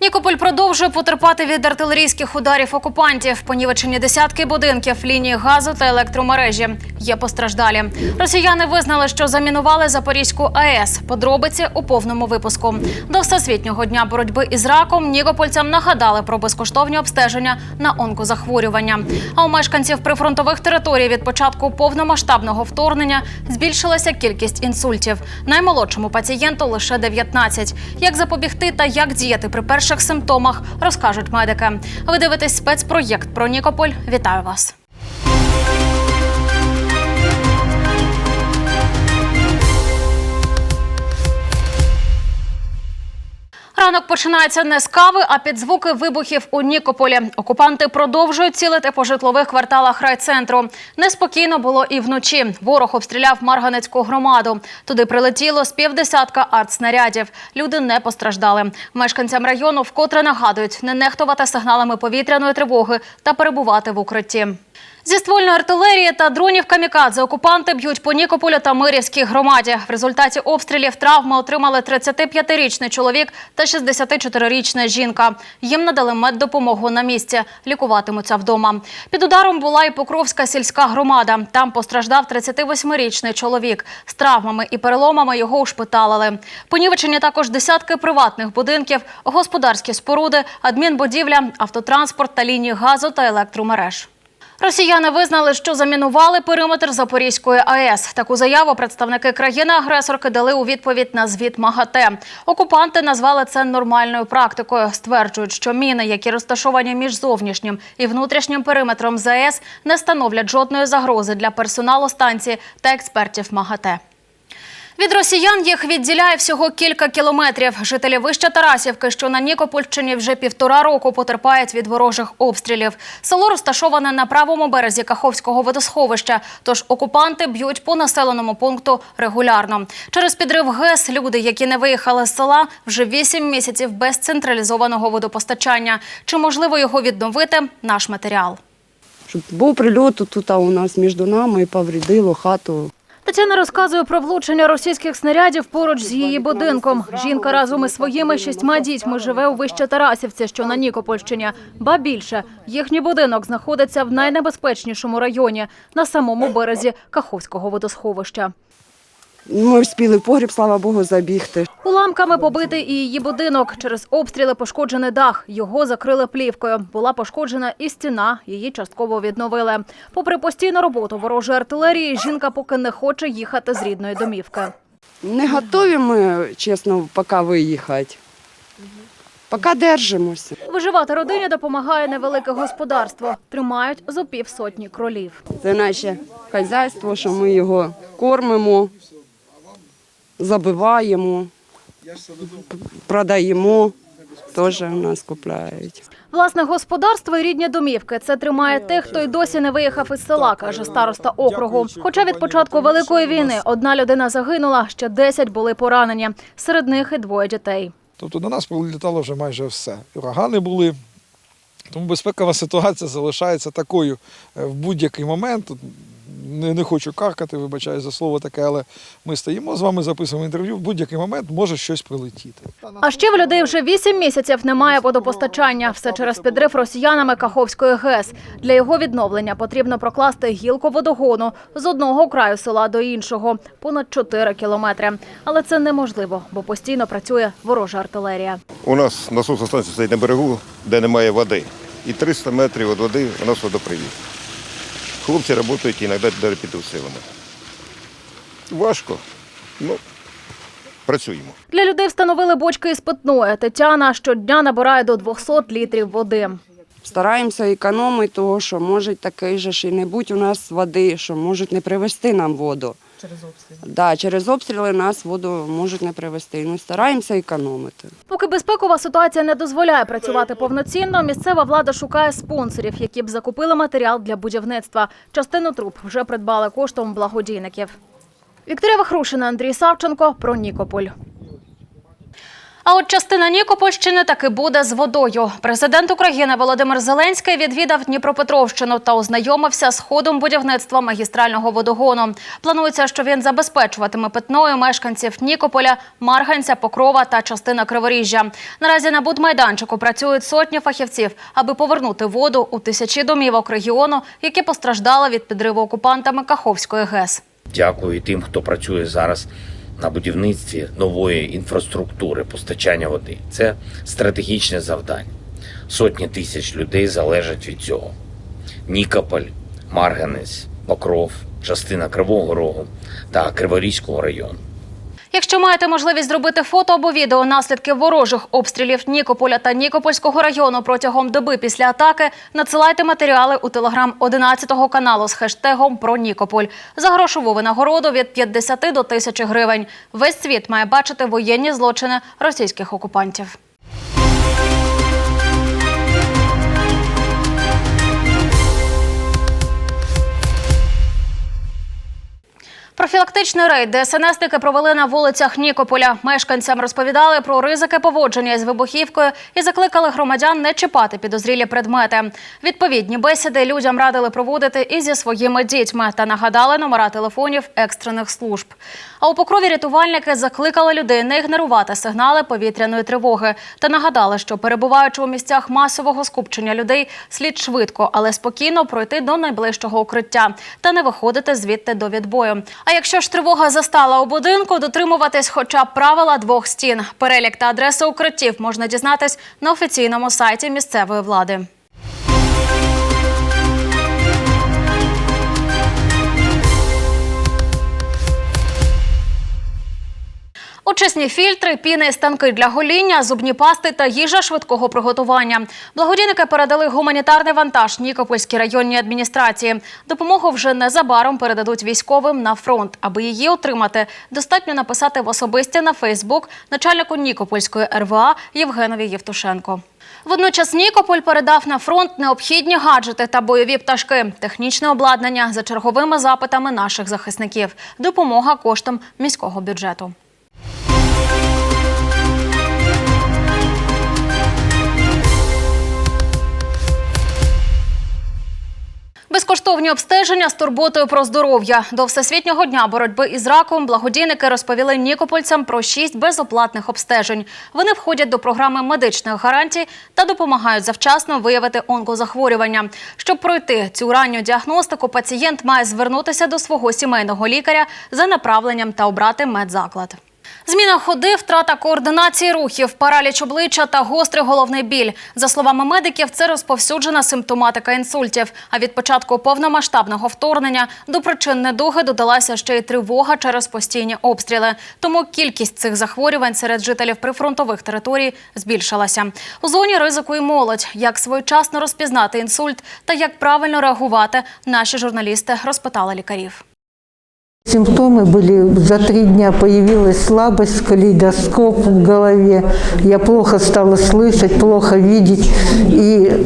Нікополь продовжує потерпати від артилерійських ударів окупантів. Понівечені десятки будинків, лінії газу та електромережі. Є постраждалі. Росіяни визнали, що замінували Запорізьку АЕС. Подробиці у повному випуску. До всесвітнього дня боротьби із раком нікопольцям нагадали про безкоштовні обстеження на онкозахворювання. А у мешканців прифронтових територій від початку повномасштабного вторгнення збільшилася кількість інсультів. Наймолодшому пацієнту лише 19. Як запобігти та як діяти при перших симптомах, розкажуть медики. Ви дивитесь спецпроєкт про Нікополь. Вітаю вас. Ранок починається не з кави, а під звуки вибухів у Нікополі. Окупанти продовжують цілити по житлових кварталах райцентру. Неспокійно було і вночі. Ворог обстріляв Марганецьку громаду. Туди прилетіло з півдесятка артснарядів. Люди не постраждали. Мешканцям району вкотре нагадують не нехтувати сигналами повітряної тривоги та перебувати в укритті. Зі ствольної артилерії та дронів камікадзе окупанти б'ють по Нікополю та Мирівській громаді. В результаті обстрілів травми отримали 35-річний чоловік та 64-річна жінка. Їм надали меддопомогу на місці. Лікуватимуться вдома. Під ударом була і Покровська сільська громада. Там постраждав 38-річний чоловік. З травмами і переломами його ушпиталили. Понівечені також десятки приватних будинків, господарські споруди, адмінбудівля, автотранспорт та лінії газу та електромереж. Росіяни визнали, що замінували периметр Запорізької АЕС. Таку заяву представники країни-агресорки дали у відповідь на звіт МАГАТЕ. Окупанти назвали це нормальною практикою. Стверджують, що міни, які розташовані між зовнішнім і внутрішнім периметром ЗАЕС, не становлять жодної загрози для персоналу станції та експертів МАГАТЕ. Від росіян їх відділяє всього кілька кілометрів. Жителі вища Тарасівки, що на Нікопольщині вже півтора року потерпають від ворожих обстрілів. Село розташоване на правому березі Каховського водосховища. Тож окупанти б'ють по населеному пункту регулярно. Через підрив ГЕС люди, які не виїхали з села, вже вісім місяців без централізованого водопостачання. Чи можливо його відновити? Наш матеріал. Щоб був прильот тут у нас між нами і повредило хату. Тетяна розказує про влучення російських снарядів поруч з її будинком. Жінка разом із своїми шістьма дітьми живе у Вище Тарасівці, що на Нікопольщині. Ба більше, їхній будинок знаходиться в найнебезпечнішому районі на самому березі Каховського водосховища. Ми встигли в погріб, слава Богу, забігти. Уламками побитий і її будинок. Через обстріли пошкоджений дах. Його закрили плівкою. Була пошкоджена і стіна. Її частково відновили. Попри постійну роботу ворожої артилерії, жінка поки не хоче їхати з рідної домівки. Не готові ми, чесно, поки виїхати. Поки держимося. Виживати родині допомагає невелике господарство. Тримають зо півсотні кролів. Це наше хазяйство, що ми його кормимо, забиваємо, продаємо. Теж у нас купляють. Власне господарство і рідні домівки це тримає тих, хто й досі не виїхав із села, каже староста округу. Хоча від початку великої війни одна людина загинула, ще 10 були поранені. Серед них і двоє дітей. Тобто до нас прилітало вже майже все. Урагани були. Тому безпекова ситуація залишається такою е, в будь-який момент. Не, не хочу каркати, вибачаю за слово таке, але ми стоїмо з вами, записуємо інтерв'ю. В будь-який момент може щось прилетіти. А ще в людей вже 8 місяців немає водопостачання. Все через підрив росіянами Каховської ГЕС. Для його відновлення потрібно прокласти гілку водогону з одного краю села до іншого – понад 4 кілометри. Але це неможливо, бо постійно працює ворожа артилерія. У нас насосна станція стоїть на берегу, де немає води. І 300 метрів від води у нас водопривід. Хлопці працюють іноді навіть під силами. Важко, ну, працюємо. Для людей встановили бочки із питної. Тетяна щодня набирає до 200 літрів води. Стараємося економити, того, що може такий же ж і не будь у нас води, що можуть не привезти нам воду. Через обстріли? Да, через обстріли нас воду можуть не привезти. Ми стараємося економити. Поки безпекова ситуація не дозволяє працювати повноцінно, місцева влада шукає спонсорів, які б закупили матеріал для будівництва. Частину труб вже придбали коштом благодійників. Вікторія Вахрушина, Андрій Савченко про Нікополь. А от частина Нікопольщини таки буде з водою. Президент України Володимир Зеленський відвідав Дніпропетровщину та ознайомився з ходом будівництва магістрального водогону. Планується, що він забезпечуватиме питною мешканців Нікополя, Марганця, Покрова та частина Криворіжжя. Наразі на будмайданчику працюють сотні фахівців, аби повернути воду у тисячі домівок регіону, які постраждали від підриву окупантами Каховської ГЕС. Дякую тим, хто працює зараз на будівництві нової інфраструктури постачання води. Це стратегічне завдання. Сотні тисяч людей залежать від цього. Нікополь, Марганець, Покров, частина Кривого Рогу та Криворізького району. Якщо маєте можливість зробити фото або відео наслідки ворожих обстрілів Нікополя та Нікопольського району протягом доби після атаки, надсилайте матеріали у телеграм 11 каналу з хештегом про Нікополь за грошову винагороду від 50 до 1000 гривень. Весь світ має бачити воєнні злочини російських окупантів. Профілактичний рейд ДСНСники провели на вулицях Нікополя. Мешканцям розповідали про ризики поводження із вибухівкою і закликали громадян не чіпати підозрілі предмети. Відповідні бесіди людям радили проводити і зі своїми дітьми та нагадали номера телефонів екстрених служб. А у покрові рятувальники закликали людей не ігнорувати сигнали повітряної тривоги та нагадали, що перебуваючи у місцях масового скупчення людей, слід швидко, але спокійно пройти до найближчого укриття та не виходити звідти до відбою. А якщо ж тривога застала у будинку, дотримуватись хоча б правила двох стін. Перелік та адреси укриттів можна дізнатись на офіційному сайті місцевої влади. Очисні фільтри, піни, станки для гоління, зубні пасти та їжа швидкого приготування. Благодійники передали гуманітарний вантаж Нікопольській районній адміністрації. Допомогу вже незабаром передадуть військовим на фронт. Аби її отримати, достатньо написати в особисті на Фейсбук начальнику Нікопольської РВА Євгенові Євтушенко. Водночас Нікополь передав на фронт необхідні гаджети та бойові пташки, технічне обладнання за черговими запитами наших захисників. Допомога коштом міського бюджету. Безкоштовні обстеження з турботою про здоров'я. До Всесвітнього дня боротьби із раком благодійники розповіли нікопольцям про шість безоплатних обстежень. Вони входять до програми медичних гарантій та допомагають завчасно виявити онкозахворювання. Щоб пройти цю ранню діагностику, пацієнт має звернутися до свого сімейного лікаря за направленням та обрати медзаклад. Зміна ходи, втрата координації рухів, параліч обличчя та гострий головний біль. За словами медиків, це розповсюджена симптоматика інсультів. А від початку повномасштабного вторгнення до причин недуги додалася ще й тривога через постійні обстріли. Тому кількість цих захворювань серед жителів прифронтових територій збільшилася. У зоні ризику і молодь. Як своєчасно розпізнати інсульт та як правильно реагувати, наші журналісти розпитали лікарів. Симптомы были, за три дня появилась слабость, калейдоскоп в голове. Я плохо стала слышать, плохо видеть и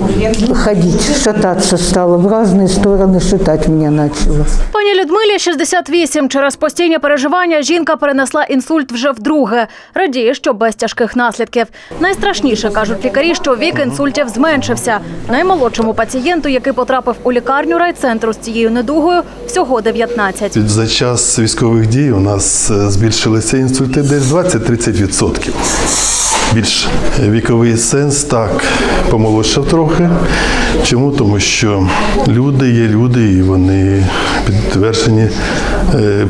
ходить, шататься стала. В разные стороны шатать меня начало. Пані Людмилі 68. Через постійні переживання жінка перенесла інсульт вже вдруге. Радіє, що без тяжких наслідків. Найстрашніше кажуть лікарі, що вік інсультів зменшився. Наймолодшому пацієнту, який потрапив у лікарню райцентру з цією недугою, всього 19. За час військових дій у нас е, збільшилися інсульти десь 20-30%. Більш віковий сенс так помолодшав трохи. Чому? Тому що люди є люди, і вони підтверджені е,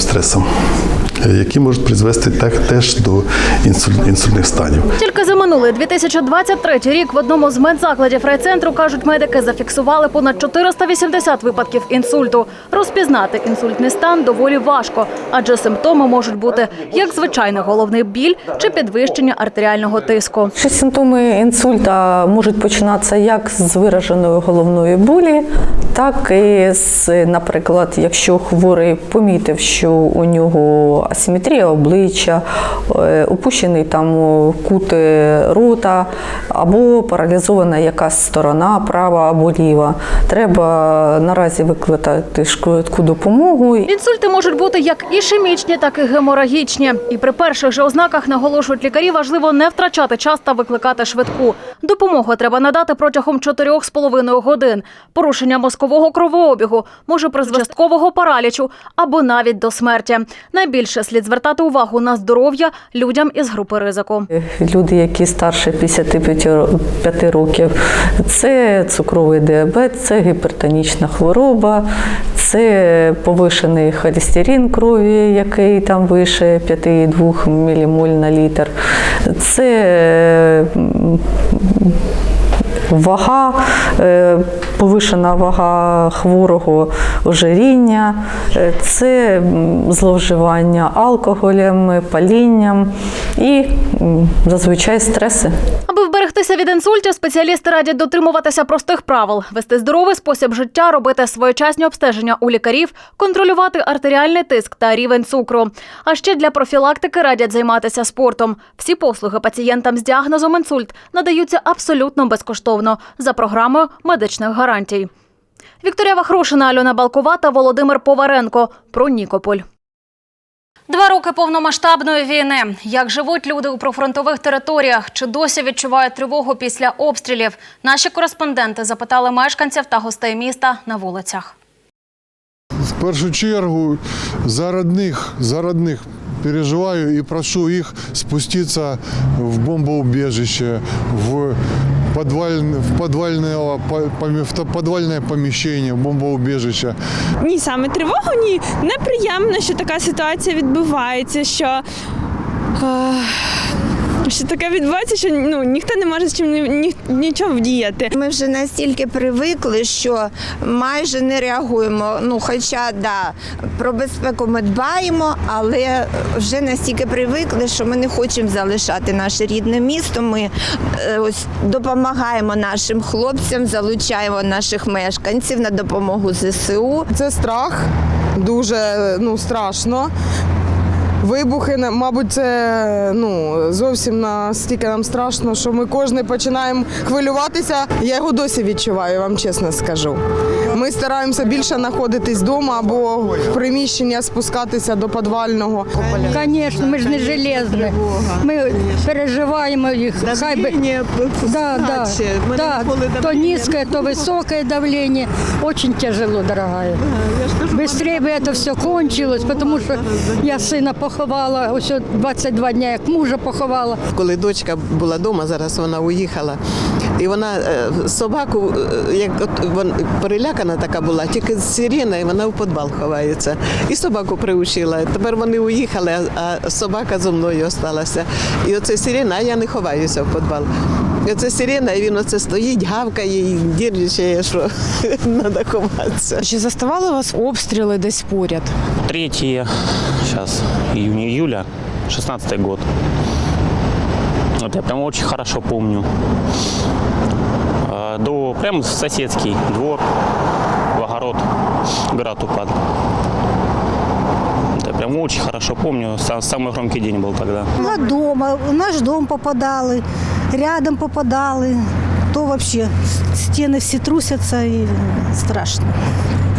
стресом, е, які можуть призвести так теж до інсуль- інсультних станів. Тільки за минулий 2023 рік в одному з медзакладів райцентру, кажуть медики, зафіксували понад 480 випадків інсульту. Розпізнати інсультний стан доволі важко, адже симптоми можуть бути як звичайний головний біль чи підвищення артеріального тиску. Ще симптоми інсульта можуть починатися як з вираженої головної болі, так і з, наприклад, якщо хворий помітив, що у нього асиметрія обличчя, е, опущений там о, кут е, рота або паралізована якась сторона, права або ліва. Треба наразі викликати швидку допомогу. Інсульти можуть бути як ішемічні, так і геморагічні. І при перших же ознаках наголошують лікарі, важливо не втрачати час та викликати швидку. Допомогу треба надати протягом 4,5 годин. Порушення мозкового кровообігу може призвести часткового паралічу або навіть до смерті. Найбільше слід звертати увагу на здоров'я людям із групи ризику. Люди, які старше 55 років, це цукровий діабет, це гіпертонічна хвороба, це повишений холестерин крові, який там вище 5,2 мілімоль на літр. Це Вага, е, повишена вага хворого ожиріння, е, це зловживання алкоголем, палінням і зазвичай стреси. Аби від інсультів, спеціалісти радять дотримуватися простих правил: вести здоровий спосіб життя, робити своєчасні обстеження у лікарів, контролювати артеріальний тиск та рівень цукру. А ще для профілактики радять займатися спортом. Всі послуги пацієнтам з діагнозом інсульт надаються абсолютно безкоштовно за програмою медичних гарантій. Вікторія Вахрушина, Альона Балкова та Володимир Поваренко про Нікополь. Два роки повномасштабної війни. Як живуть люди у прифронтових територіях? Чи досі відчувають тривогу після обстрілів? Наші кореспонденти запитали мешканців та гостей міста на вулицях. В першу чергу за родних, за родних переживаю і прошу їх спуститися в бомбоубежище, в подвальне, в подвальне, в подвальне поміщення, бомбоубежище. Ні, саме тривогу ні. Неприємно, що така ситуація відбувається, що. е, Що таке відбувається, що ну ніхто не може з чим ні, ні, нічого вдіяти. Ми вже настільки привикли, що майже не реагуємо. Ну, хоча да, про безпеку ми дбаємо, але вже настільки привикли, що ми не хочемо залишати наше рідне місто. Ми е, ось допомагаємо нашим хлопцям, залучаємо наших мешканців на допомогу ЗСУ. Це страх, дуже ну, страшно. Вибухи, на- мабуть, це ну, зовсім настільки нам страшно, що ми кожен починаємо хвилюватися. Я його досі відчуваю, вам чесно скажу. Ми стараємося більше знаходитись вдома або в приміщення спускатися до підвального. Звісно, ми ж не железні. Ми переживаємо їх. Хай би... да, да, да, то низкое, то высокое давление. Очень тяжело, дорогая. Быстрее бы это все кончилось, потому что я сына поховала, ось 22 дня, як мужа поховала. Коли дочка була вдома, зараз вона уїхала. І вона е, собаку, е, як от вон, перелякана така була, тільки з сирена, і вона в підвал ховається. І собаку приучила. Тепер вони уїхали, а а собака зо мною залишилася. І оце сирена, а я не ховаюся в підвал. І оце сирена, і він оце стоїть, гавкає і дірчає, що треба ховатися. Чи заставали вас обстріли десь поряд? 3 сейчас июня-июля, 16 год. Вот я прям очень хорошо помню. А, До прям соседский двор, в огород, град упал. Я прям очень хорошо помню. Сам- Самый громкий день был тогда. На дома, в наш дом попадали, рядом попадали. То вообще стены все трусятся и страшно.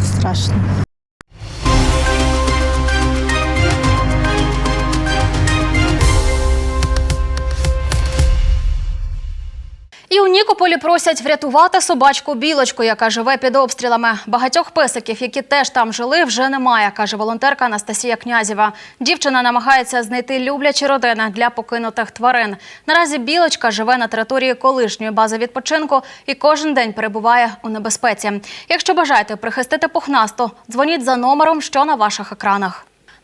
Страшно. Нікополі просять врятувати собачку білочку, яка живе під обстрілами. Багатьох песиків, які теж там жили, вже немає, каже волонтерка Анастасія Князєва. Дівчина намагається знайти люблячі родини для покинутих тварин. Наразі білочка живе на території колишньої бази відпочинку і кожен день перебуває у небезпеці. Якщо бажаєте прихистити пухнасту, дзвоніть за номером, що на ваших екранах.